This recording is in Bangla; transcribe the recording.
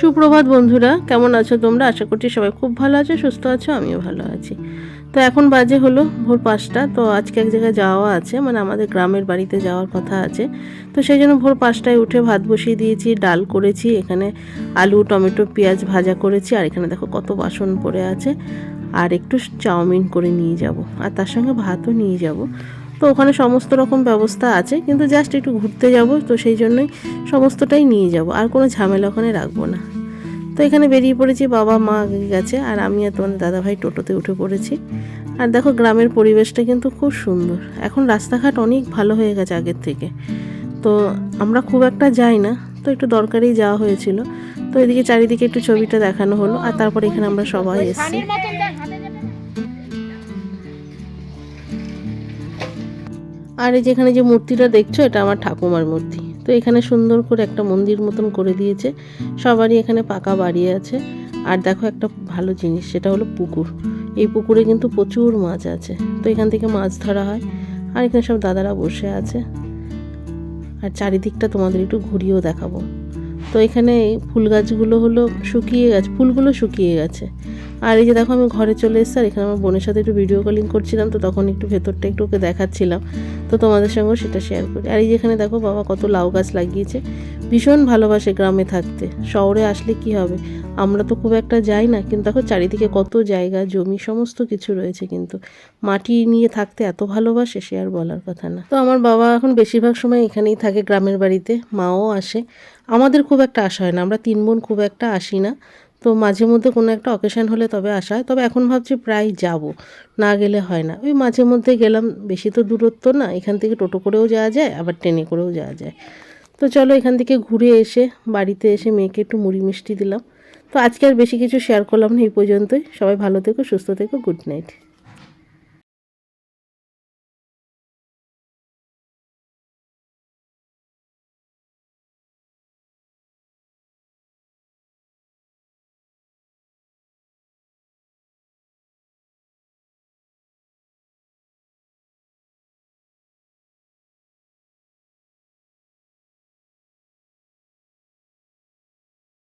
সুপ্রভাত বন্ধুরা, কেমন আছো তোমরা? আশা করছি সবাই খুব ভালো আছো, সুস্থ আছো, আমিও ভালো আছি। তো এখন বাজে হলো ভোর পাঁচটা, তো আজকে এক জায়গায় যাওয়া আছে মানে আমাদের গ্রামের বাড়িতে যাওয়ার কথা আছে। তো সেই জন্য ভোর পাঁচটায় উঠে ভাত বসিয়ে দিয়েছি, ডাল করেছি, এখানে আলু, টমেটো, পেঁয়াজ ভাজা করেছি, আর এখানে দেখো কত বাসন পড়ে আছে। আর একটু চাউমিন করে নিয়ে যাব, আর তার সঙ্গে ভাতও নিয়ে যাব। তো ওখানে সমস্ত রকম ব্যবস্থা আছে কিন্তু জাস্ট একটু ঘুরতে যাব তো সেই জন্যই সমস্তটাই নিয়ে যাব আর কোনো ঝামেলা ওখানে রাখব না। তো এখানে বেরিয়ে পড়েছি বাবা মা আগে গেছে আর আমি আর তোমাদের দাদাভাই টোটোতে উঠে পড়েছি। আর দেখো গ্রামের পরিবেশটা কিন্তু খুব সুন্দর এখন রাস্তাঘাট অনেক ভালো হয়ে গেছে আগের থেকে। তো আমরা খুব একটা যাই না তো একটু দরকারেই যাওয়া হয়েছিল। তো এদিকে চারিদিকে একটু ছবিটা দেখানো হলো আর তারপরে এখানে আমরা সবাই এসেছি। আর এই যেখানে যে মূর্তিটা দেখছ, এটা আমার ঠাকুমার মূর্তি। তো এখানে সুন্দর করে একটা মন্দির মতন করে দিয়েছে। সবারই এখানে পাকা বাড়ি আছে। আর দেখো একটা ভালো জিনিস, সেটা হলো পুকুর। এই পুকুরে কিন্তু প্রচুর মাছ আছে। তো এখান থেকে মাছ ধরা হয়। আর এখানে সব দাদারা বসে আছে। আর চারিদিকটা তোমাদের একটু ঘুরিয়েও দেখাবো। তো এখানে ফুল গাছগুলো হলো শুকিয়ে গেছে, ফুলগুলো শুকিয়ে গেছে। আর এই যে দেখো আমি ঘরে চলে এসেছি, আর এখানে আমার বোনের সাথে একটু ভিডিও কলিং করছিলাম, তো তখন একটু ভেতরটা একটু ওকে দেখাচ্ছিলাম। তো তোমাদের সঙ্গেও সেটা শেয়ার করি। আর এই যেখানে দেখো বাবা কত লাউ গাছ লাগিয়েছে। ভীষণ ভালোবাসে গ্রামে থাকতে। শহরে আসলে কি হবে? আমরা তো খুব একটা যাই না, কিন্তু দেখো চারিদিকে কত জায়গা, জমি, সমস্ত কিছু রয়েছে কিন্তু। মাটি নিয়ে থাকতে এত ভালোবাসে, সে আর বলার কথা না। তো আমার বাবা এখন বেশিরভাগ সময় এখানেই থাকে গ্রামের বাড়িতে, মাও আসে। আমাদের খুব একটা আসা হয় না, আমরা তিন বোন খুব একটা আসি না। তো মাঝে মধ্যে কোনো একটা অকেশান হলে তবে আসা হয়। তবে এখন ভাবছি প্রায় যাব। না গেলে হয় না। ওই মাঝে মধ্যে গেলাম, বেশি তো দূরত্ব না। এখান থেকে টোটো করেও যাওয়া যায়, আবার ট্রেনে করেও যাওয়া যায়। তো চলো এখান থেকে ঘুরে এসে, বাড়িতে এসে মেয়েকে একটু মুড়ি মিষ্টি দিলাম। তো আজকে আর বেশি কিছু শেয়ার করলাম না এই পর্যন্তই। সবাই ভালো থেকো, সুস্থ থেকো গুড নাইট